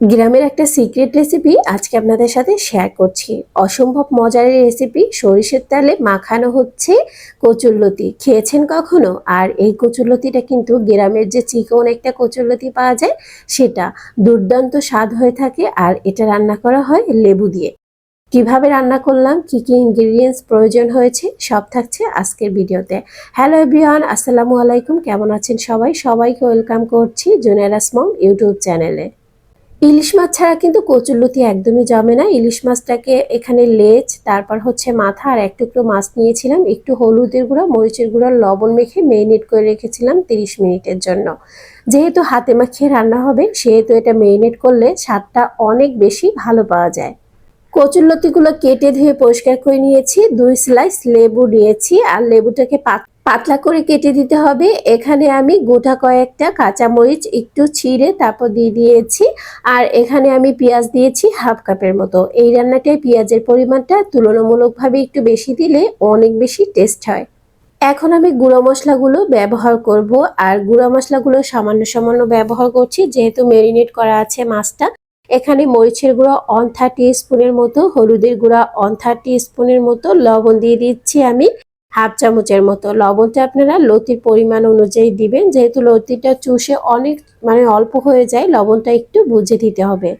গ্রামের একটা secret recipe আজকে আপনাদের সাথে শেয়ার করছি। অসম্ভব মজার রেসিপি সরিষের তেলে মাখানো হচ্ছে কচুরলতি খেয়েছেন কখনো? আর এই কচুরলতিটা কিন্তু গ্রামের যে চিকন একটা কচুরলতি পাওয়া যায়, সেটা দুর্দান্ত স্বাদ হয়ে থাকে আর এটা রান্না করা হয় লেবু দিয়ে। কীভাবে রান্না করলাম, কি কি ইনগ্রিডিয়েন্টস প্রয়োজন হয়েছে, সব থাকছে আজকের ভিডিওতে। হ্যালো এভরিওয়ান আসসালামু আলাইকুম, কেমন আছেন সবাই? সবাইকে ওয়েলকাম করছি জুনিয়ারাস মম ইউটিউব চ্যানেলে। ইলিশ মাছ ছাড়া কিন্তু কচুরলতি একদমই জমে না। ইলিশ মাছটাকে এখানে লেজ, তারপর হচ্ছে মাথা আর এক টুকরো মাছ নিয়েছিলাম। একটু হলুদের গুঁড়ো, মরিচের গুঁড়ো, লবণ মেখে মেরিনেট করে রেখেছিলাম তিরিশ মিনিটের জন্য। যেহেতু হাতে মাখিয়ে রান্না হবে, সেহেতু এটা মেরিনেট করলে স্বাদটা অনেক বেশি ভালো পাওয়া যায়। কচুরলতিগুলো কেটে ধুয়ে পরিষ্কার করে নিয়েছি। দুই স্লাইস লেবু নিয়েছি, আর লেবুটাকে পাত পাতলা করে কেটে দিতে হবে। এখানে আমি গোটা কয়েকটা কাঁচামরিচ একটু ছিঁড়ে তারপর দিয়ে দিয়েছি। আর এখানে আমি পেঁয়াজ দিয়েছি হাফ কাপের মতো। এই রান্নাটায় পেঁয়াজের পরিমাণটা তুলনামূলকভাবে একটু বেশি দিলে অনেক বেশি টেস্ট হয়। এখন আমি গুঁড়ো মশলাগুলো ব্যবহার করব। আর গুঁড়ো মশলাগুলো সামান্য সামান্য ব্যবহার করছি, যেহেতু মেরিনেট করা আছে মাছটা। এখানে মরিচের গুঁড়ো অন থার্টি স্পুনের মতো, হলুদের গুঁড়া অন থার্টি স্পুনের মতো, লবণ দিয়ে দিচ্ছি আমি। হাফ চামচের মতো। লবণটা আপনারা লতির পরিমাণ অনুযায়ী দিবেন। যেহেতু লতিটা চুষে অনেক মানে অল্প হয়ে যায়, লবণটা একটু বুঝে দিতে হবে।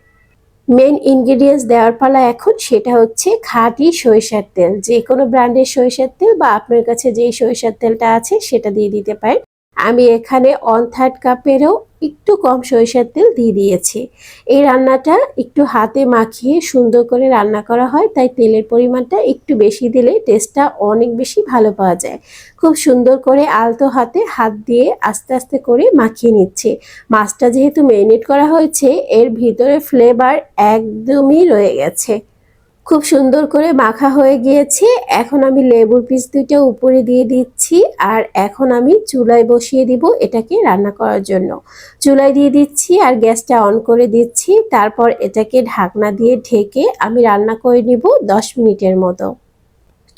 মেন ইনগ্রিডিয়েন্টস দেওয়ার পালা এখন সেটা হচ্ছে খাঁটি সরিষার তেল। যে কোনো ব্র্যান্ডের সরিষার তেল বা আপনার কাছে যেই সরিষার তেলটা আছে সেটা দিয়ে দিতে পারেন। আমি এখানে ওয়ান থার্ড কাপেরও একটু কম সরিষার তেল দিয়ে দিয়েছি। এই রান্নাটা একটু হাতে মাখিয়ে সুন্দর করে রান্না করা হয়, তাই তেলের পরিমাণটা একটু বেশি দিলে টেস্টটা অনেক বেশি ভালো পাওয়া যায়। খুব সুন্দর করে আলতো হাতে হাত দিয়ে আস্তে আস্তে করে মাখিয়ে নিচ্ছে। মাছটা যেহেতু মেরিনেট করা হয়েছে, এর ভিতরে ফ্লেভার একদমই রয়ে গেছে। খুব সুন্দর করে মাখা হয়ে গিয়েছে। এখন আমি লেবুর পিস দুইটা উপরে দিয়ে দিচ্ছি আর এখন আমি চুলায় বসিয়ে দিব এটাকে রান্না করার জন্য। চুলায় দিয়ে দিচ্ছি আর গ্যাসটা অন করে দিচ্ছি। তারপর এটাকে ঢাকনা দিয়ে ঢেকে আমি রান্না করে নিব দশ মিনিটের মতো।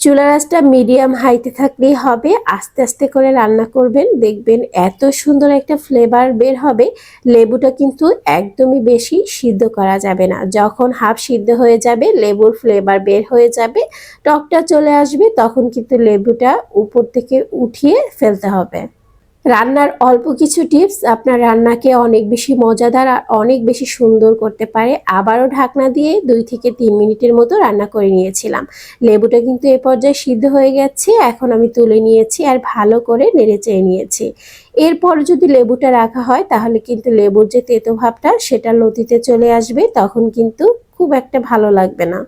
চুলা রাসটা মিডিয়াম হাইতে থাকলেই হবে। আস্তে আস্তে করে রান্না করবেন। দেখবেন এত সুন্দর একটা ফ্লেভার বের হবে। লেবুটা কিন্তু একদমই বেশি সিদ্ধ করা যাবে না। যখন হাফ সিদ্ধ হয়ে যাবে, লেবুর ফ্লেভার বের হয়ে যাবে, টকটা চলে আসবে, তখন কিন্তু লেবুটা উপর থেকে উঠিয়ে ফেলতে হবে। রান্নার অল্প কিছু টিপস, আপনার রান্নাকে অনেক বেশি মজাদার আর অনেক বেশি সুন্দর করতে পারে। আবারও ঢাকনা দিয়ে দুই থেকে তিন মিনিটের মতো রান্না করে নিয়েছিলাম। লেবুটা কিন্তু এ পর্যায়ে সিদ্ধ হয়ে গেছে, এখন আমি তুলে নিয়েছি আর ভালো করে নেড়ে চেয়ে নিয়েছি। এরপর যদি লেবুটা রাখা হয়, তাহলে কিন্তু লেবুর যে তেতো ভাবটা, সেটা লতিতে চলে আসবে, তখন কিন্তু খুব একটা ভালো লাগবে না।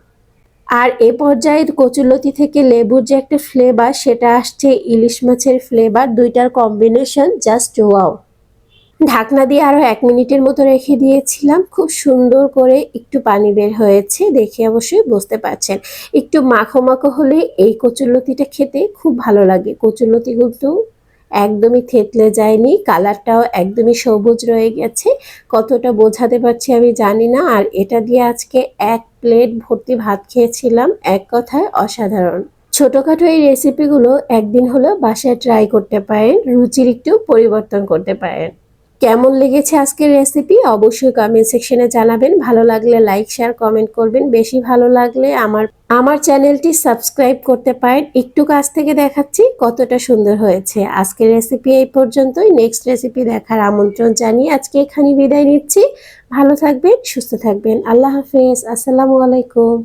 আর এ পর্যায়ে কচুলতি থেকে লেবুর যে একটা ফ্লেভার সেটা আসছে ইলিশ মাছের ফ্লেভার দুইটার কম্বিনেশন জাস্ট ওয়াও ঢাকনা দিয়ে আরও এক মিনিটের মতো রেখে দিয়েছিলাম। খুব সুন্দর করে একটু পানি বের হয়েছে, দেখে অবশ্যই বুঝতে পারছেন। একটু মাখো মাখো হলে এই কচুরলতিটা খেতে খুব ভালো লাগে। কচুরলতি কিন্তু একদমই থেতলে যায়নি, কালারটাও একদমই সবুজ রয়ে গেছে। কতটা বোঝাতে পারছি আমি জানি না, আর এটা দিয়ে আজকে এক প্লেট ভর্তি ভাত খেয়েছিলাম এক কথায় অসাধারণ। ছোটখাটো এই রেসিপিগুলো একদিন হলেও বাসায় ট্রাই করতে পারেন, রুচির একটু পরিবর্তন করতে পারেন। কেমন লেগেছে আজকের রেসিপি অবশ্যই কমেন্ট সেকশনে জানাবেন। ভালো লাগলে লাইক শেয়ার কমেন্ট করবেন। বেশি ভালো লাগলে আমার আমার চ্যানেলটি সাবস্ক্রাইব করতে পারেন। একটু কাছ থেকে দেখাচ্ছি কতটা সুন্দর হয়েছে। আজকের রেসিপি এই পর্যন্তই। নেক্সট রেসিপি দেখার আমন্ত্রণ জানিয়ে আজকে এখানে বিদায় নিচ্ছি। ভালো থাকবেন, সুস্থ থাকবেন। আল্লাহ হাফেজ। আসসালামু আলাইকুম।